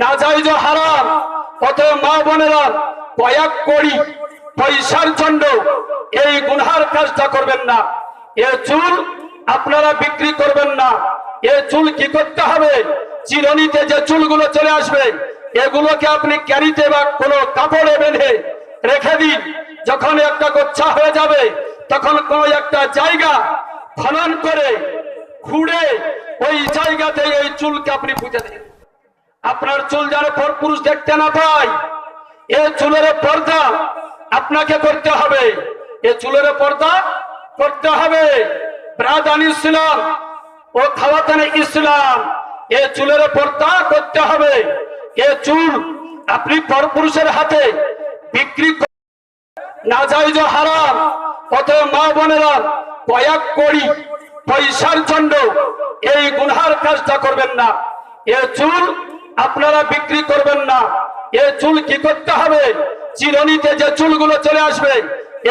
না যাই যে হারাম কত মা বোনেরা কয়েক কোটি পয়সার জন্য এই গুনহার কাজটা করবেন না। এ চুল আপনারা বিক্রি করবেন না। এ চুল কি করতে হবে? চিরনিতে যে চুলগুলো চলে আসবে, এগুলোকে আপনি ক্যারিতে বা কোনো কাপড়ে বেঁধে রেখে দিন। যখন একটা গোচ্ছা হয়ে যাবে, তখন কোন একটা জায়গা খনন করে খুঁড়ে ওই জায়গাতে এই চুলকে আপনি পুঁতে দিন আপনার চুল যেন পর পুরুষ দেখতে না পায়, এ চুলের পর্দা আপনাকে করতে হবে। এ চুলের পর্দা করতে হবে। ব্রাদান ইসলাম ও খাওয়াতেন ইসলাম, এ চুলের পর্দা করতে হবে। এ চুল আপনি পরপুরুষের হাতে বিক্রি না যাই যে হারাম। কত মা বোনেরা কয়েক কোটি পয়সার জন্য এই গুনহার কাজটা করবেন না। এ চুল আপনারা বিক্রি করবেন না। এ চুল কি করতে হবে? চিরনিতে যে চুলগুলো চলে আসবে,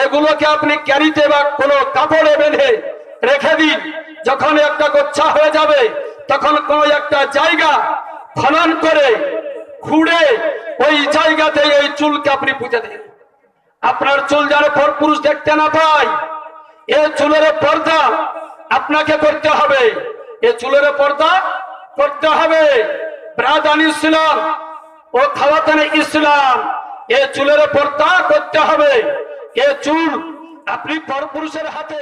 এগুলোকে আপনি ক্যারিতে বা কোনো কাপড়ে বেঁধে রেখে দিন। যখন একটা গোচ্ছা হয়ে যাবে, তখন কোন একটা জায়গা খনন করে খুঁড়ে ওই জায়গাতে ওই চুলকে আপনি পুঁতে দিন। আপনার চুল যেন পর পুরুষ দেখতে না পায়, এ চুলের পর্দা আপনাকে করতে হবে। এ চুলের পর্দা করতে হবে। ব্রাদান ইসলাম ও খাওয়াতানে ইসলাম। এ চুলের পর্দা করতে হবে। এ চুল আপনি পরপুরুষের হাতে